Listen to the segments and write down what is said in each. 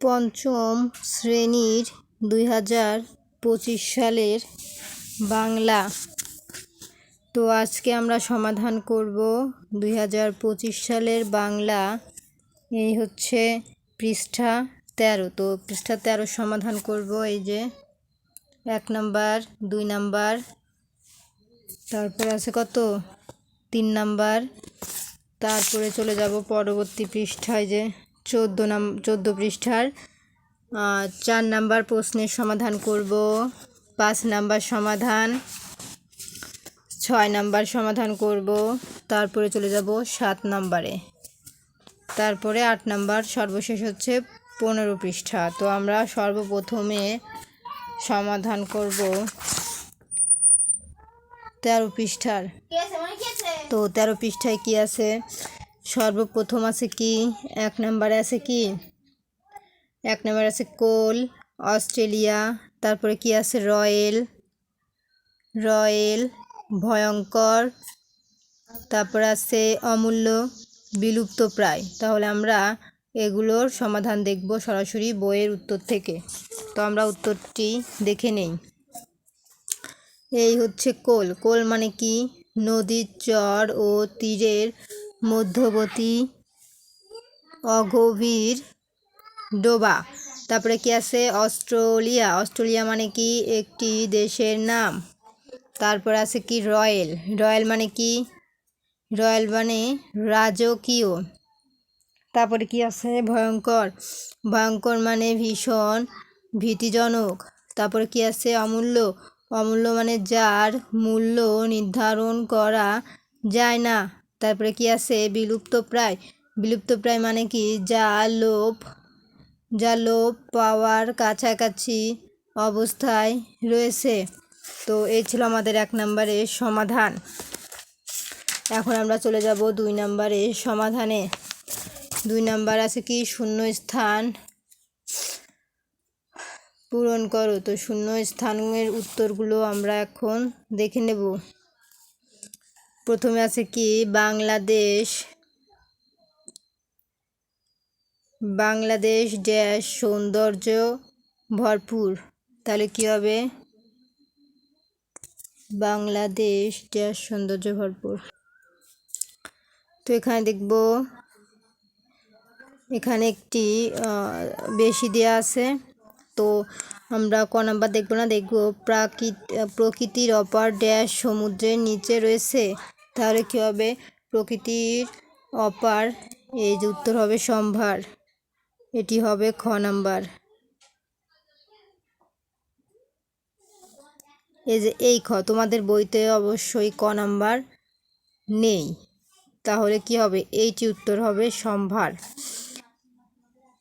পঞ্চম শ্রেণির দুই হাজার পঁচিশ সালের বাংলা। তো আজকে আমরা সমাধান করব দুই হাজার পঁচিশ সালের বাংলা। এই হচ্ছে পৃষ্ঠা তেরো। তো পৃষ্ঠা তেরো সমাধান করব এই যে এক নাম্বার, দুই নাম্বার, তারপর আছে কত? তিন নাম্বার। তারপরে চলে যাব পরবর্তী পৃষ্ঠায় যে চোদ্দ নাম চোদ্দ পৃষ্ঠার চার নাম্বার প্রশ্নের সমাধান করব পাঁচ নাম্বার সমাধান ছয় নাম্বার সমাধান করব তারপরে চলে যাব সাত নাম্বারে। তারপরে আট নাম্বার সর্বশেষ হচ্ছে পনেরো পৃষ্ঠা। তো আমরা সর্বপ্রথমে সমাধান করব তেরো পৃষ্ঠার। তো তেরো পৃষ্ঠায় কি আছে? সর্বপ্রথম আছে কি? এক নম্বরে আছে কি? এক নম্বরে আছে কোল, অস্ট্রেলিয়া, তারপরে কি আছে? রয়েল রয়েল, ভয়ঙ্কর, তারপরে আছে অমূল্য, বিলুপ্ত প্রায়। তাহলে আমরা এগুলোর সমাধান দেখব সরাসরি বইয়ের উত্তর থেকে। তো আমরা উত্তরটি দেখে নেই। এই হচ্ছে কোল। কোল মানে কি? নদীর চর ও তীরের মধ্যবর্তী অগভীর ডোবা। তারপরে কি আছে? অস্ট্রেলিয়া। অস্ট্রেলিয়া মানে কি? একটি দেশের নাম। তারপর আছে কি? রয়েল। রয়েল মানে কি? রয়েল মানে রাজকীয়। তারপরে কি আছে? ভয়ঙ্কর। ভয়ঙ্কর মানে ভীষণ ভীতিজনক। তারপরে কি আছে? অমূল্য। অমূল্য মানে যার মূল্য নির্ধারণ করা যায় না। তারপরে কি আছে? বিলুপ্ত প্রায়। বিলুপ্ত প্রায় মানে কি? যা লোপ যা লোপ পাওয়ার কাছাকাছি অবস্থায় রয়েছে। তো এই ছিল আমাদের এক নম্বরের সমাধান। এখন আমরা চলে যাব দুই নম্বরের সমাধানে। দুই নাম্বার আছে কি? শূন্য স্থান পূরণ করো। তো শূন্য স্থানের উত্তরগুলো আমরা এখন দেখে নেব। প্রথমে আছে কি? বাংলাদেশ। বাংলাদেশ ড্যাশ সৌন্দর্য ভরপুর। তাহলে কি হবে? বাংলাদেশ ড্যাশ সৌন্দর্য ভরপুর। তো এখানে দেখব। এখানে একটি বেশি দেওয়া আছে। তো আমরা ক নাম্বার দেখব না? দেখব প্রাকৃত, প্রকৃতির অপার ড্যাশ সমুদ্রের নিচে রয়েছে। তাহলে কী হবে? প্রকৃতির অপার, এই যে উত্তর হবে সম্ভার। এটি হবে খ নাম্বার। এই যে এই খ, তোমাদের বইতে অবশ্যই ক নাম্বার নেই। তাহলে কি হবে? এইটি উত্তর হবে সম্ভার।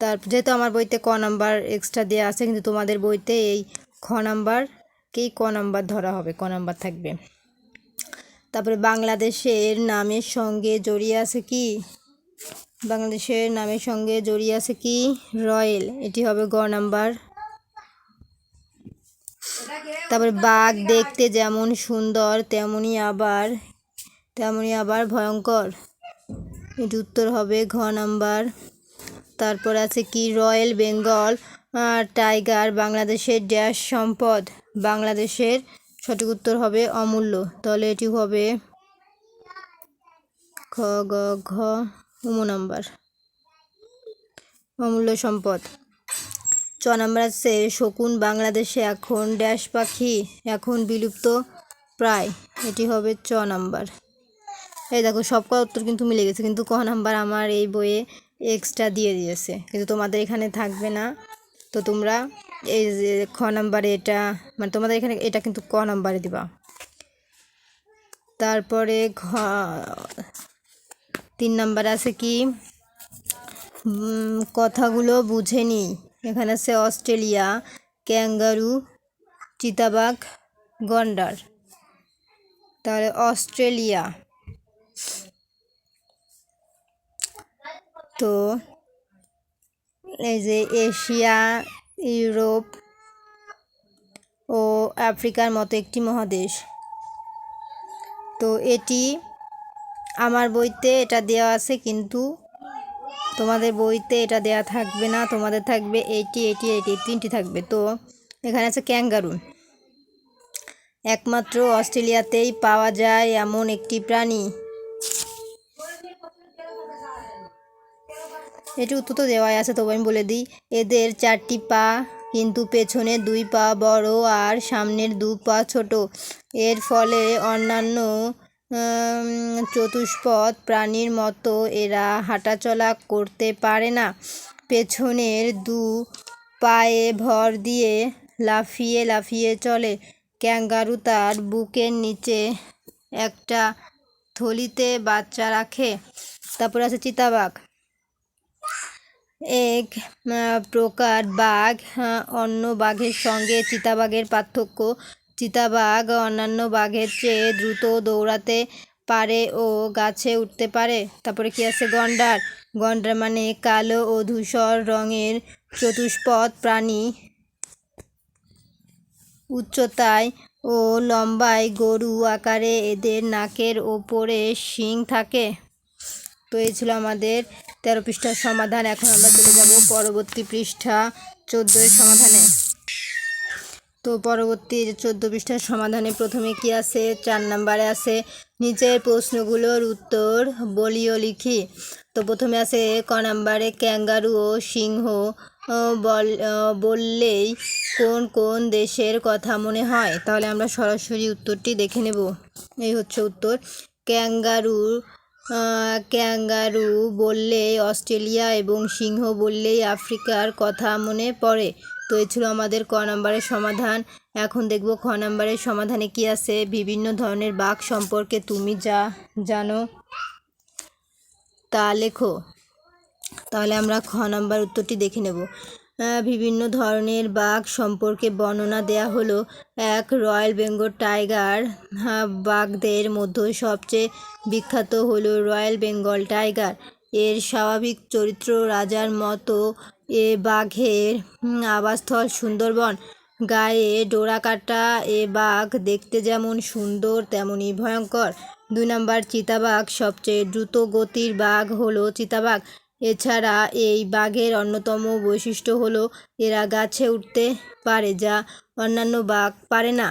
তার, যেহেতু আমার বইতে ক নাম্বার এক্সট্রা দেওয়া আছে, কিন্তু তোমাদের বইতে এই খ নাম্বারকেই ক নাম্বার ধরা হবে, ক নাম্বার থাকবে। তারপরে বাংলাদেশের নামের সঙ্গে জড়িয়ে আছে কি? বাংলাদেশের নামের সঙ্গে জড়িয়ে আছে কি? রয়েল, এটি হবে গ নাম্বার। তারপরে বাঘ দেখতে যেমন সুন্দর, তেমনি আবার তেমনি আবার ভয়ঙ্কর। এটি উত্তর হবে ঘ নাম্বার। তারপর আছে কি? রয়্যাল বেঙ্গল টাইগার, বাংলাদেশের ড্যাশ সম্পদ। বাংলাদেশের সঠিক উত্তর হবে অমূল্য। তাহলে এটি হবে খ, গ, ঘ, উম নাম্বার। অমূল্য সম্পদ। চ নাম্বার আছে, শকুন বাংলাদেশে এখন ড্যাশ পাখি, এখন বিলুপ্ত প্রায়। এটি হবে চ নাম্বার। এই দেখো সব উত্তর কিন্তু মিলে গেছে। কিন্তু ক নাম্বার আমার এই বইয়ে এক্সট্রা দিয়ে দিয়েছে। কিন্তু তোমাদের এখানে থাকবে না, তো তোমরা এই যে খ নাম্বারে এটা মানে তোমাদের এখানে এটা কিন্তু ক নাম্বারে দিবা। তারপরে ঘ, তিন নাম্বার আছে কি? কথাগুলো বুঝে নিই এখানে আছে অস্ট্রেলিয়া, ক্যাঙ্গারু, চিতাবাঘ, গন্ডার। তাহলে অস্ট্রেলিয়া। তো, এই যে এশিয়া, ইউরোপ ও আফ্রিকার মতো একটি মহাদেশ। তো এটি আমার বইতে এটা দেওয়া আছে, কিন্তু তোমাদের বইতে এটা দেয়া থাকবে না। তোমাদের থাকবে এইটি এইটি এইটি তিনটি থাকবে। তো এখানে আছে ক্যাঙ্গারু একমাত্র অস্ট্রেলিয়াতেই পাওয়া যায় এমন একটি প্রাণী। এটি উত্তর তো দেওয়াই আছে, তবু আমি বলে দিই, এদের চারটি পা কিন্তু পেছনে দুই পা বড় আর সামনের দু পা ছোট। এর ফলে অন্যান্য চতুষ্পদ প্রাণীর মতো এরা হাঁটাচলা করতে পারে না। পেছনের দু পায়ে ভর দিয়ে লাফিয়ে লাফিয়ে চলে। ক্যাঙ্গারু তার বুকের নিচে একটা থলিতে বাচ্চা রাখে। তারপর আছে চিতাবাঘ। এক প্রকার বাঘ অন্য বাঘের সঙ্গে চিতাবাঘের পার্থক্য। চিতাবাঘ অন্যান্য বাঘের চেয়ে দ্রুত দৌড়াতে পারে ও গাছে উঠতে পারে। তারপরে কি আছে? গন্ডার। গন্ডার মানে কালো ও ধূসর রঙের চতুষ্পদ প্রাণী। উচ্চতায় ও লম্বায় গরু আকারে এদের নাকের ওপরে শিং থাকে। তো এই ছিল আমাদের তেরো পৃষ্ঠার সমাধান। এখন আমরা চলে যাব পরবর্তী পৃষ্ঠা চোদ্দোর সমাধানে। তো পরবর্তী চোদ্দ পৃষ্ঠার সমাধানে প্রথমে কি আছে? চার নাম্বারে আছে নিচের প্রশ্নগুলোর উত্তর বলিও লিখি। তো প্রথমে আছে ক নাম্বারে ক্যাঙ্গারু ও সিংহ বল বললেই কোন কোন দেশের কথা মনে হয়? তাহলে আমরা সরাসরি উত্তরটি দেখে নেব। এই হচ্ছে উত্তর। ক্যাঙ্গারু ক্যাঙ্গারু বললে অস্ট্রেলিয়া এবং সিংহ বললেই আফ্রিকার কথা মনে পড়ে। তো এ ছিল আমাদের ক নম্বরের সমাধান। এখন দেখব খ নম্বরের সমাধানে কি আছে। বিভিন্ন ধরনের বাঘ সম্পর্কে তুমি যা জানো তা লেখো। তাহলে আমরা খ নম্বর উত্তরটি দেখে নেব। বিভিন্ন ধরনের বাঘ সম্পর্কে বর্ণনা দেয়া হলো। এক রয়্যাল বেঙ্গল টাইগার বাঘদের মধ্যে সবচেয়ে বিখ্যাত হলো রয়্যাল বেঙ্গল টাইগার। এর স্বাভাবিক চরিত্র রাজার মতো। এ বাঘের আবাসস্থল সুন্দরবন। গায়ে ডোরা কাটা এ বাঘ দেখতে যেমন সুন্দর তেমনই ভয়ঙ্কর। দুই নম্বর চিতাবাঘ, সবচেয়ে দ্রুত গতির বাঘ হলো চিতাবাঘ। এছাড়া এই বাঘের অন্যতম বৈশিষ্ট্য হলো এরা গাছে উঠতে পারে যা অন্যান্য বাঘ পারে না।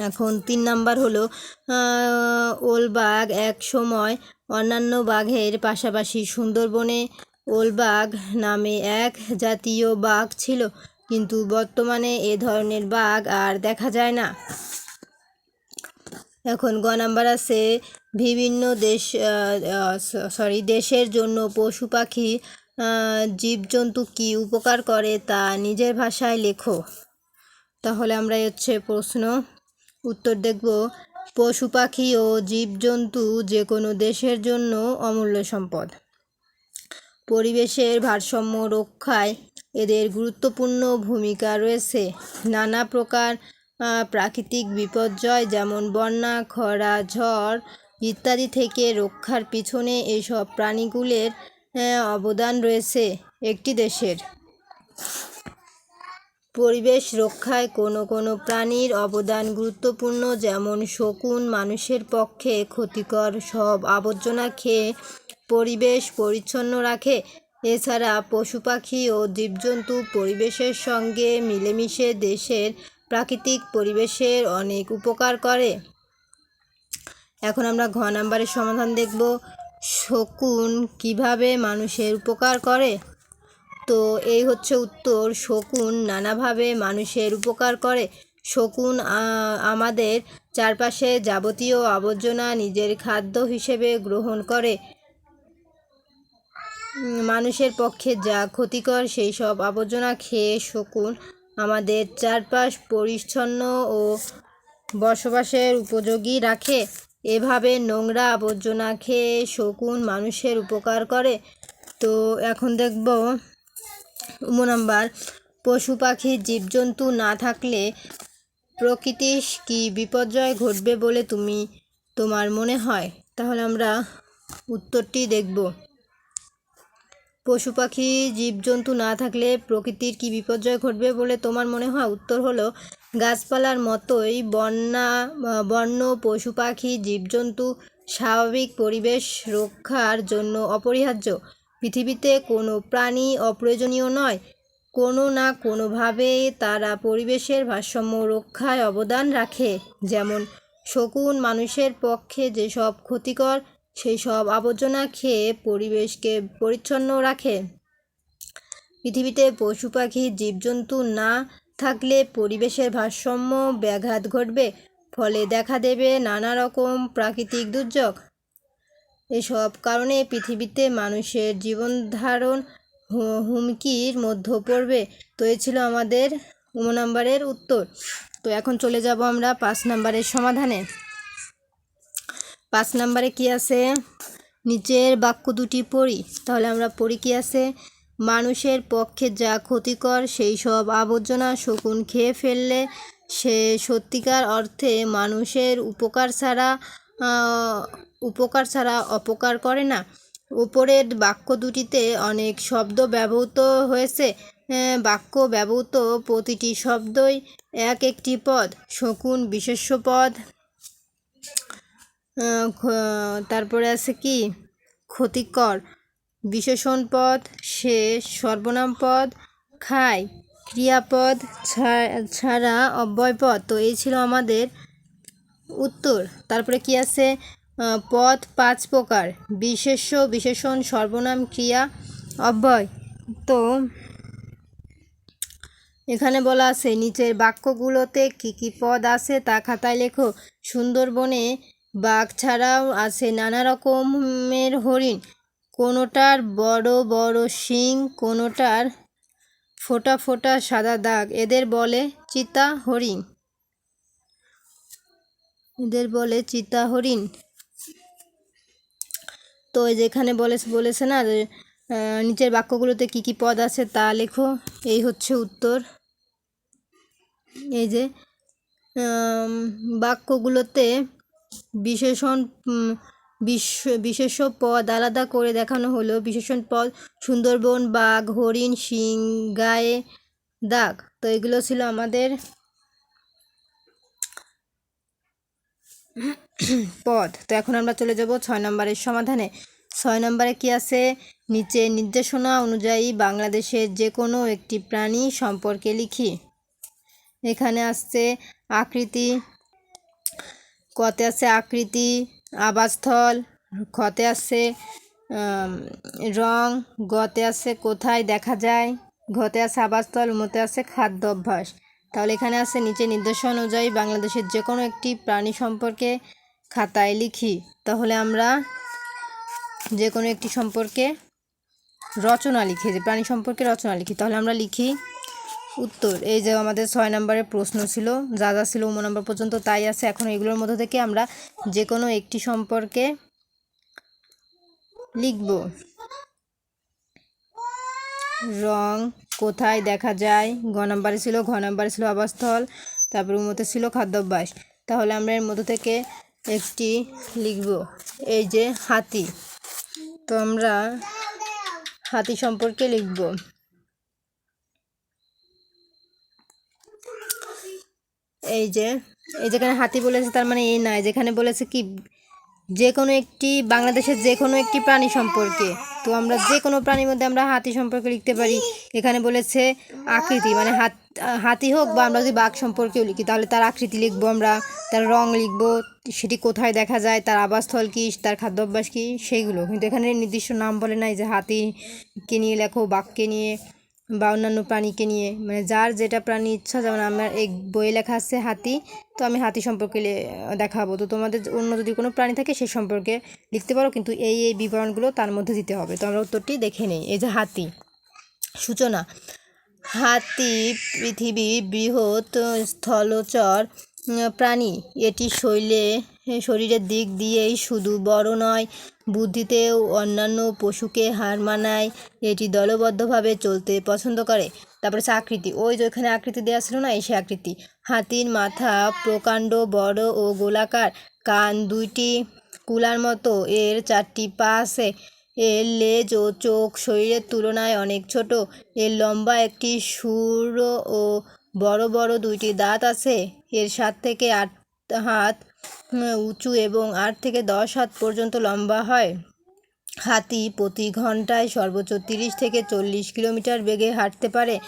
এখন তিন নাম্বার হলো আহ, ওলবাঘ এক সময় অন্যান্য বাঘের পাশাপাশি সুন্দরবনে ওলবাঘ নামে এক জাতীয় বাঘ ছিল কিন্তু বর্তমানে এ ধরনের বাঘ আর দেখা যায় না। এখন গ নাম্বার আছে বিভিন্ন দেশ সরি দেশের জন্য পশু পাখি জীবজন্তু কি উপকার করে তা নিজের ভাষায় লেখো। তাহলে আমরা হচ্ছে প্রশ্ন, উত্তর দেখব। পশু পাখি ও জীবজন্তু যে কোনো দেশের জন্য অমূল্য সম্পদ। পরিবেশের ভারসাম্য রক্ষায় এদের গুরুত্বপূর্ণ ভূমিকা রয়েছে। নানা প্রকার প্রাকৃতিক বিপর্যয় যেমন বন্যা, খরা, ঝড় ইত্যাদি থেকে রক্ষার পিছনে এইসব প্রাণীগুলির অবদান রয়েছে একটি দেশের। পরিবেশ রক্ষায় কোনো কোনো প্রাণীর অবদান গুরুত্বপূর্ণ, যেমন শকুন মানুষের পক্ষে ক্ষতিকর সব আবর্জনা খেয়ে পরিবেশ পরিচ্ছন্ন রাখে। এছাড়া পশু পাখি ও জীবজন্তু পরিবেশের সঙ্গে মিলেমিশে দেশের প্রাকৃতিক পরিবেশের অনেক উপকার করে। এখন আমরা ঘ নাম্বারের সমাধান দেখব। শকুন কীভাবে মানুষের উপকার করে? তো এই হচ্ছে উত্তর। শকুন নানাভাবে মানুষের উপকার করে। শকুন আমাদের চারপাশে যাবতীয় আবর্জনা নিজের খাদ্য হিসেবে গ্রহণ করে। মানুষের পক্ষে যা ক্ষতিকর সেই সব আবর্জনা খেয়ে শকুন আমাদের চারপাশ পরিচ্ছন্ন ও বসবাসের উপযোগী রাখে। এভাবে নোংরা আবর্জনা খেয়ে শকুন মানুষের উপকার করে। তো এখন দেখব উমো নাম্বার, পশু পাখি জীবজন্তু না থাকলে প্রকৃতির কি বিপর্যয় ঘটবে বলে তুমি, তোমার মনে হয়? তাহলে আমরা উত্তরটি দেখব। পশু পাখি জীবজন্তু না থাকলে প্রকৃতির কি বিপর্যয় ঘটবে বলে তোমার মনে হয়? উত্তর হলো, গাছপালার মতোই বন্যা বন্য পশু পাখি জীবজন্তু, স্বাভাবিক পরিবেশ রক্ষার জন্য অপরিহার্য। পৃথিবীতে কোনো প্রাণী অপ্রয়োজনীয় নয়। কোনো না কোনোভাবে তারা পরিবেশের ভারসাম্য রক্ষায় অবদান রাখে। যেমন, শকুন মানুষের পক্ষে যেসব ক্ষতিকর সেই সব আবর্জনা খেয়ে পরিবেশকে পরিচ্ছন্ন রাখে। পৃথিবীতে পশু পাখি, জীবজন্তু না থাকলে পরিবেশের ভারসাম্য ব্যাঘাত ঘটবে, ফলে দেখা দেবে নানা রকম প্রাকৃতিক দুর্যোগ। এসব কারণে পৃথিবীতে মানুষের জীবন ধারণ হুমকির মধ্যে পড়বে, তো এ ছিল আমাদের উম নম্বরের উত্তর। তো এখন চলে যাব আমরা পাঁচ নম্বরের সমাধানে। পাঁচ নম্বরে কি আছে? নিচের বাক্য দুটি পড়ি। তাহলে আমরা পড়ি কি আছে? মানুষের পক্ষে যা ক্ষতিকর, সেই সব আবর্জনা শকুন খেয়ে ফেললে সে সত্যিকার অর্থে মানুষের উপকার ছাড়া উপকার ছাড়া অপকার করে না। উপরের বাক্য দুটিতে অনেক শব্দ ব্যবহৃত হয়েছে। বাক্য ব্যবহৃত প্রতিটি শব্দই এক একটি পদ, শকুন বিশেষ্য পদ। তারপরে আছে কি? ক্ষতিকর। বিশেষণ পদ, সে সর্বনাম পদ খায় ক্রিয়াপদ ছাড়া অব্যয় পদ। তো এই ছিল আমাদের উত্তর। তারপরে কি আছে? পদ পাঁচ প্রকার। বিশেষ্য, বিশেষণ, সর্বনাম, ক্রিয়া, অব্যয়। তো এখানে বলা আছে, নিচের বাক্যগুলোতে কি কি পদ আছে তা খাতায় লেখো। সুন্দরবনে বাঘ ছাড়াও আছে নানা রকমের হরিণ। কোনোটার বড় বড় শিং, কোনোটার ফোটা ফোটা সাদা দাগ। এদের বলে চিতা হরিণ। এদের বলে চিতা হরিণ। তো যেখানে বলে, বলেছে না নিচের বাক্যগুলোতে কি কি পদ আছে তা লেখো। এই হচ্ছে উত্তর। এই যে বাক্যগুলোতে বিশেষণ বিশ্ব বিশেষ পদ আলাদা করে দেখানো হলো। বিশেষণ পদ সুন্দরবন, বাঘ, হরিণ, শিং, গায়ে দাগ। তো এগুলো ছিল আমাদের পদ। তো এখন আমরা চলে যাব ছয় নম্বরের সমাধানে। ছয় নম্বরে কি আছে? নিচে নির্দেশনা অনুযায়ী বাংলাদেশের যে কোনো একটি প্রাণী সম্পর্কে লিখি। এখানে আসছে আকৃতি কতে আছে আকৃতি, আবাসস্থল খতে আছে রং, গতে আছে কোথায় দেখা যায়, ঘতে আছে আবাসস্থল, মতে আছে খাদ্য অভ্যাস। তাহলে এখানে আছে নিচে নির্দেশনা অনুযায়ী বাংলাদেশের যে কোনো একটি প্রাণী সম্পর্কে খাতায় লিখি। তাহলে আমরা যে কোনো একটি সম্পর্কে রচনা লিখি, যে প্রাণী সম্পর্কে রচনা লিখি, তাহলে আমরা লিখি উত্তর, এই যে আমাদের ছয় নম্বরের প্রশ্ন ছিল, যা যা ছিল উম নম্বর পর্যন্ত তাই আছে। এখন এগুলোর মধ্যে থেকে আমরা যে কোনো একটি সম্পর্কে লিখব। রং কোথায় দেখা যায়? ঘ নম্বরে ছিল, ঘ নম্বরে ছিল আবাসস্থল, তারপর মধ্যে ছিল খাদ্যাভ্যাস। তাহলে আমরা এর মধ্যে থেকে একটি লিখব। এই যে হাতি তো আমরা হাতি সম্পর্কে লিখব। এই যে, এই যেখানে হাতি বলেছে তার মানে এই নয় যেখানে বলেছে কি, যে কোনো একটি বাংলাদেশের যে কোনো একটি প্রাণী সম্পর্কে, তো আমরা যে কোনো প্রাণীর মধ্যে আমরা হাতি সম্পর্কে লিখতে পারি। এখানে বলেছে আকৃতি মানে হাত, হাতি হোক বা আমরা যদি বাঘ সম্পর্কেও লিখি, তাহলে তার আকৃতি লিখব আমরা, তার রং লিখব, সেটি কোথায় দেখা যায়, তার আবাসস্থল কী, তার খাদ্যাভ্যাস কী, সেইগুলো। কিন্তু এখানে নির্দিষ্ট নাম বলে নাই যে হাতিকে নিয়ে লেখো, বাঘকে নিয়ে। বা অন্যান্য প্রাণীকে নিয়ে। মানে যার যেটা প্রাণী ইচ্ছা, যেমন আমার এই বইয়ে লেখা আছে হাতি, তো আমি হাতি সম্পর্কে দেখাবো। তো তোমাদের অন্য যদি কোনো প্রাণী থাকে সে সম্পর্কে লিখতে পারো, কিন্তু এই এই বিবরণগুলো তার মধ্যে দিতে হবে। তো আমরা উত্তরটি দেখে নিই। এই যে হাতি। সূচনা। হাতি পৃথিবীর বৃহৎ স্থলচর প্রাণী। এটি শৈলে শরীরের দিক দিয়েই শুধু বড় নয়, বুদ্ধিতেও অন্যান্য পশুকে হার মানায়, এটি দলবদ্ধভাবে চলতে পছন্দ করে। তারপরে হচ্ছে আকৃতি, ওই যে ওখানে আকৃতি দেওয়া ছিল না, এই সে আকৃতি। হাতির মাথা প্রকাণ্ড বড় ও গোলাকার, কান দুইটি কুলার মতো, এর চারটি পা আছে। এর লেজ ও চোখ শরীরের তুলনায় অনেক ছোট। এর লম্বা একটি সুর ও বড় বড় দুইটি দাঁত আছে। এর সাত থেকে আট হাত উঁচু এবং আট থেকে দশ হাত পর্যন্ত লম্বা হয়। হাতি প্রতি ঘন্টায় সর্বোচ্চ তিরিশ থেকে চল্লিশ কিলোমিটার বেগে হাঁটতে পারে।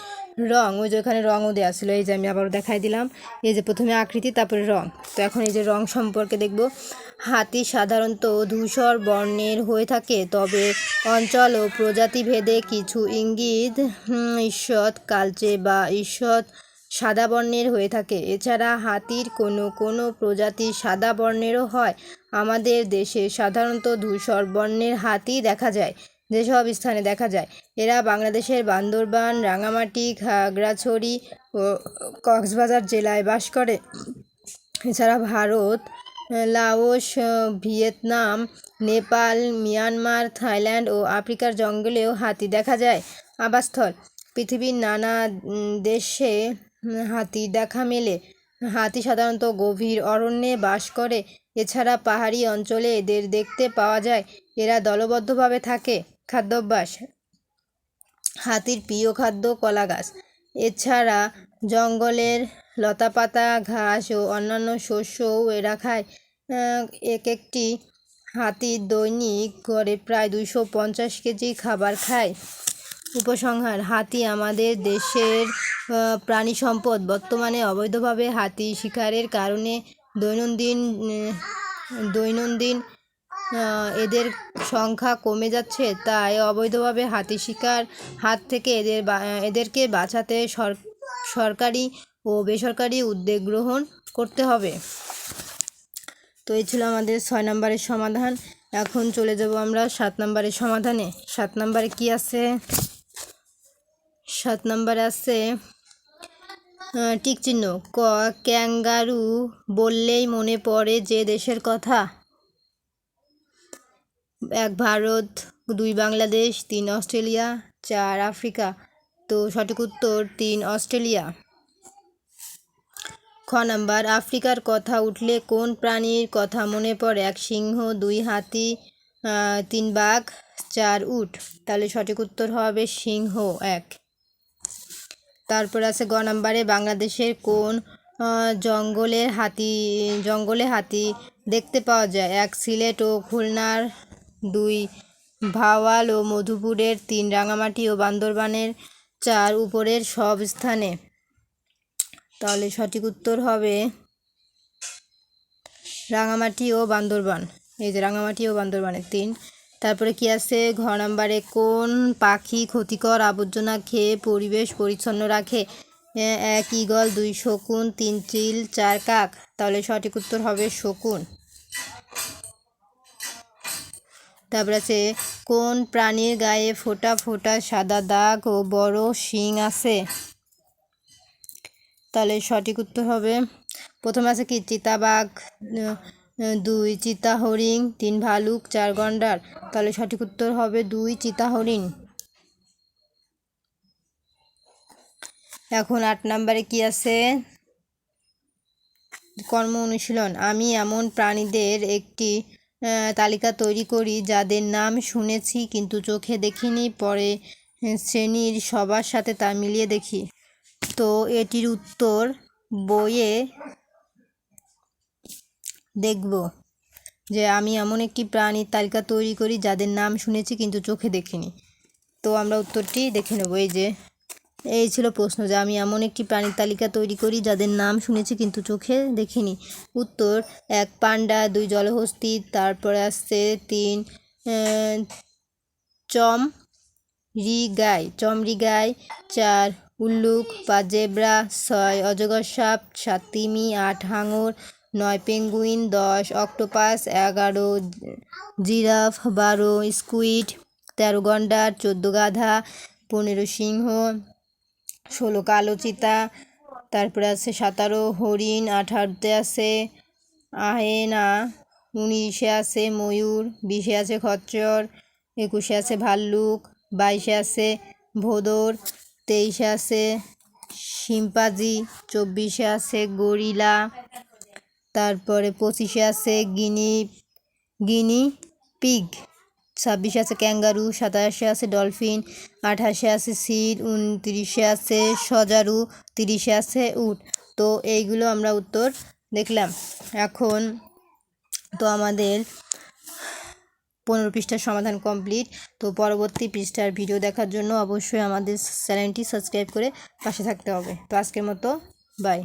রং, ওই যে ওখানে রঙও দেওয়া ছিল, এই যে আমি আবারও দেখাই দিলাম। এই যে প্রথমে আকৃতি, তারপরে রং। তো এখন এই যে রং সম্পর্কে দেখব। হাতি সাধারণত ধূসর বর্ণের হয়ে থাকে, তবে অঞ্চল ও প্রজাতি ভেদে কিছু ইঙ্গিত ঈষৎ কালচে বা ঈষৎ সাদা বর্ণের হয়ে থাকে। এছাড়া হাতির কোনো কোনো প্রজাতি সাদা বর্ণেরও হয়। আমাদের দেশে সাধারণত ধূসর বর্ণের হাতি দেখা যায়, যেসব স্থানে দেখা যায়। এরা বাংলাদেশের বান্দরবান, রাঙামাটি খাগড়াছড়ি ও কক্সবাজার জেলায় বাস করে। এছাড়া Bharat, Laos, Vietnam, Nepal, Myanmar, Thailand ও আফ্রিকার জঙ্গলেও হাতি দেখা যায়। আবাসস্থল, পৃথিবীর নানা দেশে উম, হাতি দেখা মেলে। হাতি সাধারণত গভীর অরণ্যে বাস করে। এছাড়া পাহাড়ি অঞ্চলে এদের দেখতে পাওয়া যায় এরা দলবদ্ধভাবে থাকে। খাদ্যাভ্যাস। হাতির প্রিয় খাদ্য কলা গাছ এছাড়া জঙ্গলের লতাপাতা ঘাস ও অন্যান্য শস্যও এরা খায়। এক একটি হাতির দৈনিক গড়ে প্রায় দুশো পঞ্চাশ কেজি খাবার খায়। উপসংহার, হাতি আমাদের দেশের প্রাণী সম্পদ বর্তমানে অবৈধভাবে হাতি শিকারের কারণে দৈনন্দিন দৈনন্দিন এদের সংখ্যা কমে যাচ্ছে। তাই অবৈধভাবে হাতি শিকার হাত থেকে এদের এদেরকে বাঁচাতে সর- সরকারি ও বেসরকারি উদ্যোগ গ্রহণ করতে হবে। তো এই ছিল আমাদের ছয় নম্বরের সমাধান। এখন চলে যাব আমরা সাত নম্বরের সমাধানে। সাত নম্বরে কি আছে? সাত নম্বর আছে চিহ্ন। ক, ক্যাঙ্গারু বললেই মনে পড়ে যে দেশের কথা। এক, ভারত, দুই, বাংলাদেশ, তিন, অস্ট্রেলিয়া, চার, আফ্রিকা। তো সঠিক উত্তর, তিন, অস্ট্রেলিয়া। খ নাম্বার, আফ্রিকার কথা উঠলে কোন প্রাণীর কথা মনে পড়ে? এক, সিংহ, দুই, হাতি তিন, বাঘ, চার, উট। তাহলে সঠিক উত্তর হবে সিংহ, এক। তারপর আছে গ নাম্বারে বাংলাদেশের কোন জঙ্গলের হাতি, জঙ্গলে হাতি দেখতে পাওয়া যায়। এক সিলেট ও খুলনার দুই, ভাওয়াল ও মধুপুরের তিন, রাঙামাটি ও বান্দরবানের চার উপরের সব স্থানে। তাহলে সঠিক উত্তর হবে রাঙামাটি ও বান্দরবান। এই যে রাঙামাটি ও বান্দরবানের তিন। তারপরে কি আছে? ঘ নাম্বারে কোন পাখি ক্ষতিকর আবর্জনা খেয়ে পরিবেশ পরিচ্ছন্ন রাখে। এক ইগল দুই শকুন, তিন চিল, চার কাক। তাহলে সঠিক উত্তর হবে শকুন। তারপরে আছে, কোন প্রাণীর গায়ে ফোটা ফোটা সাদা দাগ ও বড় শিং আছে? তাহলে সঠিক উত্তর হবে, প্রথমে আছে কি? চিতাবাঘ দুই চিতা হরিণ তিন ভালুক, চার গন্ডার। তাহলে সঠিক উত্তর হবে দুই চিতা হরিণ এখন আট নম্বরে কি আছে? কর্ম অনুশীলন। আমি এমন প্রাণীদের একটি তালিকা তৈরি করি যাদের নাম শুনেছি কিন্তু চোখে দেখিনি, পরে শ্রেণির সবার সাথে তা মিলিয়ে দেখি। তো এটির উত্তর বইয়ে দেখব যে আমি এমন একটি প্রাণীর তালিকা তৈরি করি যাদের নাম শুনেছি কিন্তু চোখে দেখিনি। তো আমরা উত্তরটি দেখে নেব, এই যে। এই ছিল প্রশ্ন যে আমি এমন একটি প্রাণীর তালিকা তৈরি করি যাদের নাম শুনেছি কিন্তু চোখে দেখিনি। উত্তর, এক পান্ডা, দুই জলহস্তি, তারপরে আসছে তিন চম রি গাই চমরি গাই চার, উল্লুক, পাঁচ জেব্রা, ছয়, অজগর সাপ, সাত তিমি, আট হাঙর নয়, পেঙ্গুইন দশ, অক্টোপাস এগারো, জিরাফ বারো, স্কুইড তেরো, গন্ডার চোদ্দ, গাধা পনেরো, সিংহ ষোলো, কালো চিতা, তারপরে আছে সতেরো, হরিণ আঠারোতে আছে আহেনা, উনিশে আছে ময়ূর, বিশে আছে খচ্চর, একুশে আছে ভাল্লুক, বাইশে আছে ভোদর, তেইশে আছে শিম্পাজি, চব্বিশে আছে গরিলা তারপরে পঁচিশে আছে গিনি গিনি পিগ, ছাব্বিশে আছে ক্যাঙ্গারু, সাতাশে আছে ডলফিন, আঠাশে আছে সিল উনত্রিশে আছে সজারু, তিরিশে আছে উট। তো এইগুলো আমরা উত্তর দেখলাম। এখন তো আমাদের পনেরো পৃষ্ঠার সমাধান কমপ্লিট। তো পরবর্তী পৃষ্ঠার ভিডিও দেখার জন্য অবশ্যই আমাদের চ্যানেলটি সাবস্ক্রাইব করে পাশে থাকতে হবে। তো আজকের মতো বাই